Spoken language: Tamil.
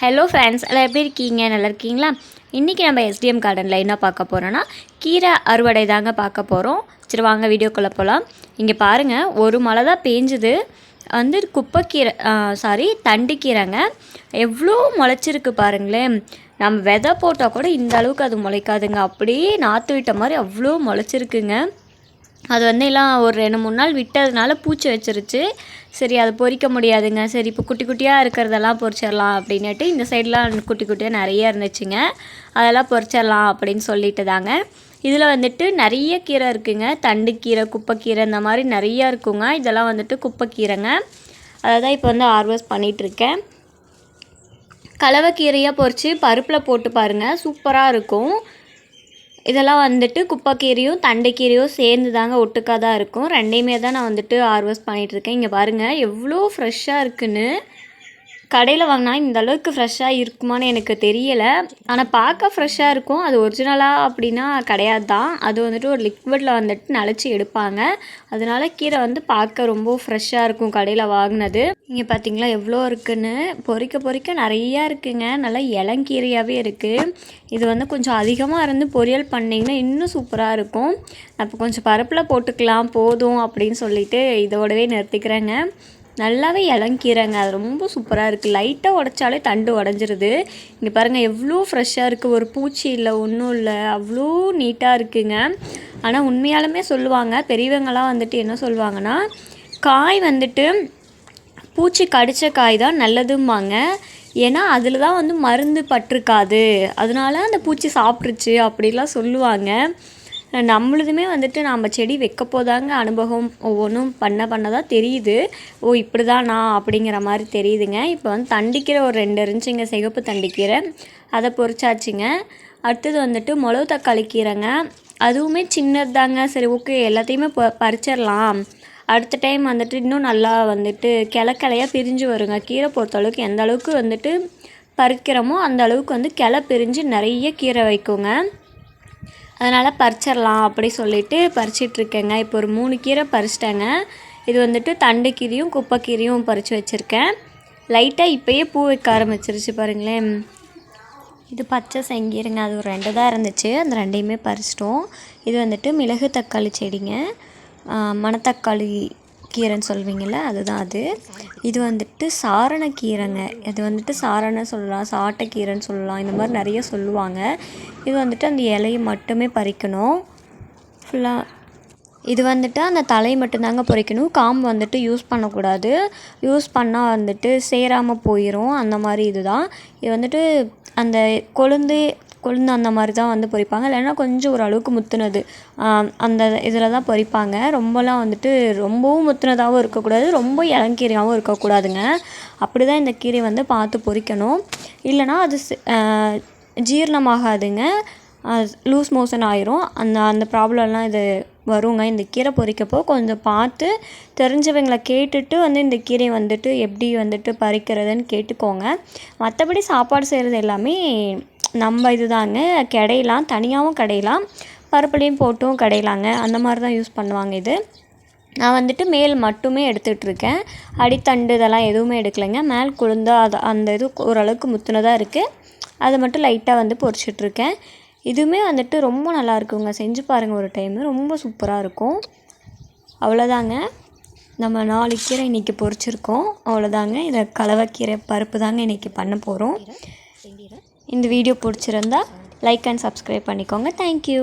ஹலோ ஃப்ரெண்ட்ஸ் எல்லாம் எப்படி இருக்கீங்க? நல்லா இருக்கீங்களா? இன்றைக்கி நம்ம எஸ்டிஎம் கார்டனில் என்ன பார்க்க போகிறோன்னா கீரை அறுவடை தாங்க பார்க்க போகிறோம் சரி வாங்க வீடியோக்குள்ளே போகலாம் இங்கே பாருங்கள் ஒரு மழை தான் பேஞ்சுது. வந்து குப்பைக்கீரை சாரி தண்டுக்கீரைங்க. எவ்வளோ முளைச்சிருக்கு பாருங்களேன். நம்ம விதை போட்டால் கூட இந்த அளவுக்கு அது முளைக்காதுங்க. அப்படியே நாற்று விட்ட மாதிரி அவ்வளோ முளைச்சிருக்குங்க. அது வந்து எல்லாம் ஒரு ரெண்டு மூணு நாள் விட்டதுனால பூச்சி வச்சிருச்சு. சரி அதை பொறிக்க முடியாதுங்க. சரி இப்போ குட்டி குட்டியாக இருக்கிறதெல்லாம் பொறிச்சிடலாம் அப்படின்னுட்டு இந்த சைட்லாம் குட்டி குட்டியாக நிறைய இருந்துச்சுங்க. அதெல்லாம் பொறிச்சிடலாம் அப்படின்னு சொல்லிட்டு தாங்க இதில் வந்துட்டு நிறைய கீரை இருக்குங்க. தண்டுக்கீரை குப்பைக்கீரை இந்த மாதிரி நிறையா இருக்குங்க. இதெல்லாம் வந்துட்டு குப்பைக்கீரைங்க. அதை தான் இப்போ வந்து ஹார்வெஸ்ட் பண்ணிகிட்ருக்கேன் கலவைக்கீரையாக பொறிச்சு பருப்பில் போட்டு பாருங்கள் சூப்பராக இருக்கும். இதெல்லாம் வந்துட்டு குப்பைக்கீரையும் தண்டைக்கீரையும் சேர்ந்து தாங்க ஒட்டுக்காக தான் இருக்கும். ரெண்டையுமே தான் நான் வந்துட்டு ஹார்வெஸ்ட் பண்ணிகிட்ருக்கேன் இங்கே பாருங்கள் எவ்வளோ ஃப்ரெஷ்ஷாக இருக்குன்னு. கடையில் வாங்கினா இந்த அளவுக்கு ஃப்ரெஷ்ஷாக இருக்குமான்னு எனக்கு தெரியலை. ஆனால் பார்க்க ஃப்ரெஷ்ஷாக இருக்கும். அது ஒரிஜினலாக அப்படின்னா கிடையாது தான் அது வந்துட்டு ஒரு லிக்விடில் வந்துட்டு நனைச்சி எடுப்பாங்க. அதனால கீரை வந்து பார்க்க ரொம்ப ஃப்ரெஷ்ஷாக இருக்கும் கடையில் வாங்கினது. இங்கே பார்த்தீங்களா எவ்வளோ இருக்குன்னு? பொறிக்க பொறிக்க நிறையா இருக்குங்க. நல்லா இளங்கீரையாகவே இருக்குது இது வந்து கொஞ்சம் அதிகமாக இருந்து பொரியல் பண்ணிங்கன்னா இன்னும் சூப்பராக இருக்கும். அப்போ கொஞ்சம் பருப்பில் போட்டுக்கலாம் போதும் அப்படின்னு சொல்லிட்டு இதோடவே நிறுத்திக்கிறேங்க. நல்லாவே இளங்கீரைங்க. அது ரொம்ப சூப்பராக இருக்குது லைட்டாக உடச்சாலே தண்டு உடஞ்சிருது. இங்கே பாருங்கள் எவ்வளோ ஃப்ரெஷ்ஷாக இருக்குது ஒரு பூச்சி இல்லை ஒன்றும் இல்லை. அவ்வளோ நீட்டாக இருக்குங்க. ஆனால் உண்மையாலுமே சொல்லுவாங்க பெரியவங்களாம் வந்துட்டு என்ன சொல்லுவாங்கன்னா காய் வந்துட்டு பூச்சி கடித்த காய் தான் நல்லதும்பாங்க. ஏன்னா அதில் தான் வந்து மருந்து பட்டிருக்காது. அதனால அந்த பூச்சி சாப்பிட்ருச்சு அப்படிலாம் சொல்லுவாங்க. நம்மளுதுமே வந்துட்டு நாம் செடி வைக்க போதாங்க அனுபவம். ஒவ்வொன்றும் பண்ண பண்ண தான் தெரியுது. ஓ இப்படி தான் நான் அப்படிங்கிற மாதிரி தெரியுதுங்க. இப்போ வந்து தண்டிக்கீரை ஒரு ரெண்டு இருந்துச்சுங்க சிகப்பு தண்டிக்கீரை. அதை பொறிச்சாச்சுங்க அடுத்தது வந்துட்டு மிளகு தக்காளி கீரைங்க. அதுவுமே சின்னது தாங்க சரி ஓகே எல்லாத்தையுமே ப பறிச்சிடலாம். அடுத்த டைம் வந்துட்டு இன்னும் நல்லா வந்துட்டு கிள பிரிஞ்சு வருங்க. கீரை பொறுத்தளவுக்கு எந்த அளவுக்கு வந்துட்டு பறிக்கிறோமோ அந்த அளவுக்கு வந்து கிளை பிரிஞ்சு நிறைய கீரை வைக்குங்க. அதனால் பறிச்சிடலாம் அப்படி சொல்லிட்டு பறிச்சிட்ருக்கேங்க. இப்போ ஒரு மூணு கீரை பறிச்சிட்டேங்க. இது வந்துட்டு தண்டு கீரையும் குப்பைக்கீரையும் பறித்து வச்சுருக்கேன். லைட்டாக இப்போயே பூ வைக்க ஆரம்பிச்சிருச்சு பாருங்களேன். இது பச்சை செங்கீரைங்க. அது ஒரு ரெண்டு தான் இருந்துச்சு. அந்த ரெண்டையுமே பறிச்சிட்டோம். இது வந்துட்டு மிளகு தக்காளி செடிங்க. மணத்தக்காளி கீரைன்னு சொல்வீங்கள்ல அதுதான் அது. இது வந்துட்டு சாரணக்கீரைங்க இது வந்துட்டு சாரணை சொல்லலாம் சாட்டைக்கீரைன்னு சொல்லலாம் இந்த மாதிரி நிறைய சொல்லுவாங்க. இது வந்துட்டு அந்த இலையை மட்டுமே பறிக்கணும். ஃபுல்லாக இது வந்துட்டு அந்த தலையை மட்டும்தாங்க பொறிக்கணும். காம்பு வந்துட்டு யூஸ் பண்ணக்கூடாது. யூஸ் பண்ணால் வந்துட்டு சேராமல் போயிடும் அந்த மாதிரி இதுதான். இது வந்துட்டு அந்த கொழுந்து கொழுந்து அந்த மாதிரி தான் வந்து பொறிப்பாங்க. இல்லைன்னா கொஞ்சம் ஓரளவுக்கு முத்துனது. அந்த இதில் தான் பொறிப்பாங்க. ரொம்பலாம் வந்துட்டு ரொம்பவும் முத்துனதாகவும் இருக்கக்கூடாது. ரொம்ப இளங்கீரையாகவும் இருக்கக்கூடாதுங்க. அப்படி தான் இந்த கீரை வந்து பார்த்து பொறிக்கணும். இல்லைனா அது ஜீரணமாகாதுங்க. லூஸ் மோஷன் ஆயிரும். அந்த அந்த ப்ராப்ளம்லாம் இது வருங்க. இந்த கீரை பொறிக்கப்போ கொஞ்சம் பார்த்து தெரிஞ்சவங்களை கேட்டுட்டு வந்து இந்த கீரையை வந்துட்டு எப்படி வந்துட்டு பறிக்கிறதுன்னு கேட்டுக்கோங்க. மற்றபடி சாப்பாடு செய்கிறது எல்லாமே நம்ம இது தாங்க கிடையலாம் தனியாகவும் கிடையலாம் பருப்புலேயும் போட்டும் கிடையலாங்க. அந்த மாதிரி தான் யூஸ் பண்ணுவாங்க இது. நான் வந்துட்டு மேல் மட்டுமே எடுத்துகிட்ருக்கேன் அடித்தண்டு இதெல்லாம் எதுவுமே எடுக்கலைங்க. மேல் குழுந்தா அது அந்த இது ஓரளவுக்கு முத்துனதாக இருக்குது அதை மட்டும் லைட்டாக வந்து பொறிச்சிட்ருக்கேன். இதுவுமே வந்துட்டு ரொம்ப நல்லா இருக்குங்க செஞ்சு பாருங்கள் ஒரு டைமு ரொம்ப சூப்பராக இருக்கும். அவ்வளோதாங்க. நம்ம நாலு கீரை இன்றைக்கி பொறிச்சிருக்கோம் அவ்வளோதாங்க. இதை கலவைக்கீரை பருப்பு தாங்க இன்றைக்கி பண்ண போகிறோம் இந்த வீடியோ பிடிச்சிருந்தா லைக் அண்ட் சப்ஸ்கிரைப் பண்ணிக்கோங்க. Thank you